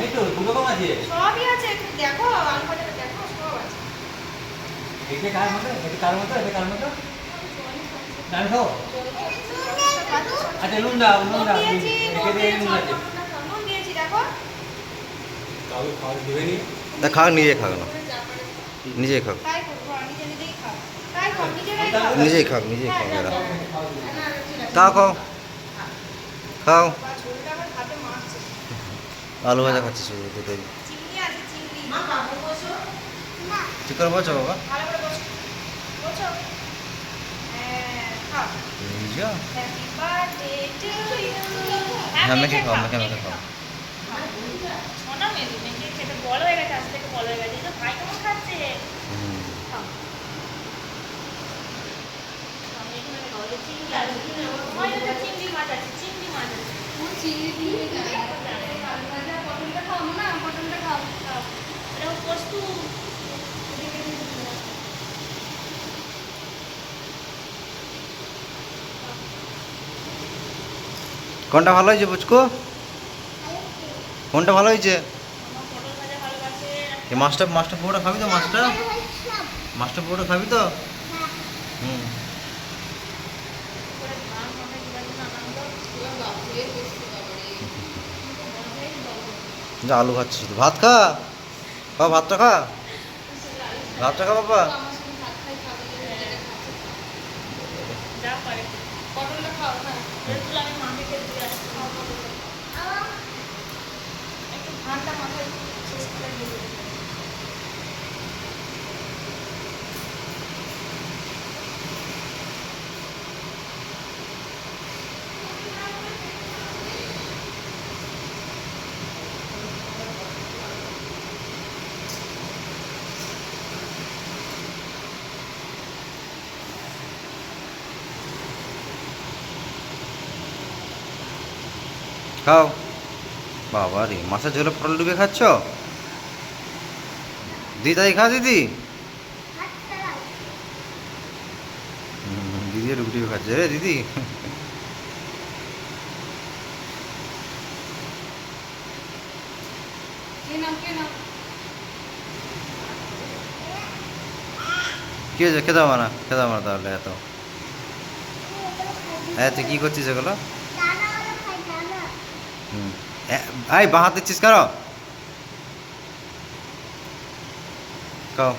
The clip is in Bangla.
এই তো দু রকম আছে। সবই আছে একটু দেখো আলু ভাজাটা দেখো সব আছে। এটা কার মতো? এটা কার মতো? এটা কার মতো? ডান খাও। আচ্ছা নুন দাও নুন দাও। দিয়েছি দিয়ে দিয়েছি নুন আছে। দিয়েছি দেখো। কাউ খাওয়া দিবে নি তা খাও নিজে খাও না নিজে খাও। নিজেই খাও নিজেই হ্যাঁ, খাও হ্যাঁ, হ্যাঁ। খাও। খাও। আলু ভাজা খাচ্ছি শুধু দুটোই চিংড়ি আছে চিংড়ি। ঠিক করে বলছো বাবা। বসো। হ্যাঁ খাও। এই যা। হ্যাপি বার্থডে টু ইউ হ্যাঁ খাও মেখে মেখে খাও। শোনা মেয়ে মেয়ে কোনটা ভালো হয়েছে পুচকু? কোনটা ভালো হয়েছে? এই মাছটা মাছটা পুরোটা খাবি তো, মাছটা? মাছটা পুরোটা খাবি তো? হুম। আলু খাচ্ছিস, ভাত খা। বাবা ভাতটা খা ভাতটা খা বাবা? মাথায় খাও না এগুলো আমি মাকে খেতে দিয়ে আসছি একটু ধানটা মাথায় শেষ করে দিয়ে দেবো। খাও। বাবা রে মাছের ঝোলে পটল ডুবে খাচ্ছ? দিদি তাই খা দিদি। দিদি ডুবে খাচ্ছে রে দিদি। কি হয়েছে? খেতে হবে না খেতে হবে না তাহলে এত। হ্যাঁ তুই কী করছিস এগুলো? भाई बाहर तक चीज़ करो कहो